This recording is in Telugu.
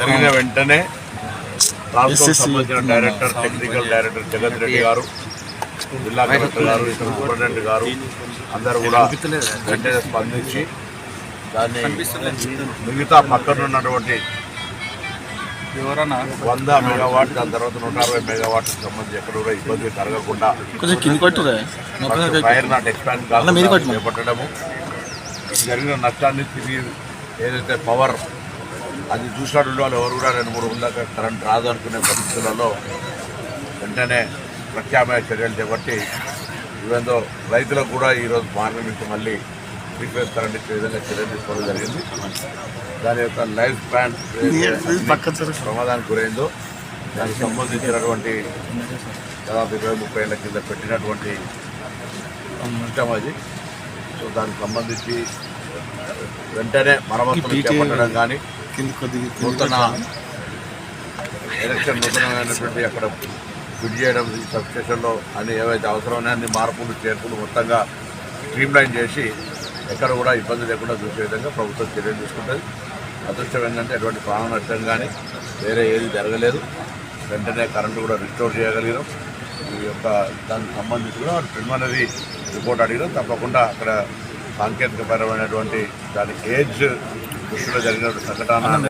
జరిగిన వెంటనే సంబంధించిన డైరెక్టర్ టెక్నికల్ డైరెక్టర్ జగత్ రెడ్డి గారు జిల్లా కలెక్టర్ గారు ఇతర సూపరింటెండెంట్ గారు అందరూ కూడా వెంటనే స్పందించి దాన్ని మిగతా పక్కన ఉన్నటువంటి వంద మెగావాట్ దాని తర్వాత నూట అరవై మెగావాట్ సంబంధించి ఎక్కడ కూడా ఇబ్బంది కలగకుండా ఫైర్ నాట్ ఎక్స్పాండ్ కొట్టు. చేపట్టడము. జరిగిన నష్టాన్ని తిరిగి ఏదైతే పవర్ అది చూసినటువంటి వాళ్ళు ఎవరు కూడా రెండు మూడు ఉందాక కరెంట్ రాదు అనుకునే పరిస్థితులలో వెంటనే ప్రత్యామ్నాయ చర్యలు చేపట్టి ఇవేందో రైతులకు కూడా ఈరోజు మార్గం నుంచి మళ్ళీ ఫేజ్ కరెంట్ ఇచ్చే విధంగా చర్యలు తీసుకోవడం జరిగింది దాని యొక్క లైఫ్ స్పాన్ సరే. ప్రమాదానికి గురైందో దానికి సంబంధించినటువంటి దాదాపు ఇరవై ముప్పై ఏళ్ళ కింద పెట్టినటువంటి సిస్టమ్ అది సో దానికి సంబంధించి వెంటనే మరమ్మతులు చేపట్టడం కానీ కింద కొద్దిగా నూతన ఎలక్షన్ నూతనమైనటువంటి అక్కడ ఫిట్ చేయడం ఈ సబ్స్టేషన్లో అన్ని ఏవైతే అవసరమైన అన్ని మార్పులు చేర్పులు మొత్తంగా స్ట్రీమ్ లైన్ చేసి ఎక్కడ కూడా ఇబ్బంది లేకుండా చూసే విధంగా ప్రభుత్వం చర్యలు తీసుకుంటుంది. అదృష్టం ఏంటంటే ఎటువంటి ప్రాణ నష్టం కానీ వేరే ఏది జరగలేదు. వెంటనే కరెంటు కూడా రిస్టోర్ చేయగలిగినాం. ఈ యొక్క దానికి సంబంధించి కూడా ప్రిలిమినరీ రిపోర్ట్ అడిగినాం. తప్పకుండా అక్కడ సాంకేతికపరమైనటువంటి దాని ఏజ్ దృష్టిలో జరిగినటువంటి సంఘటన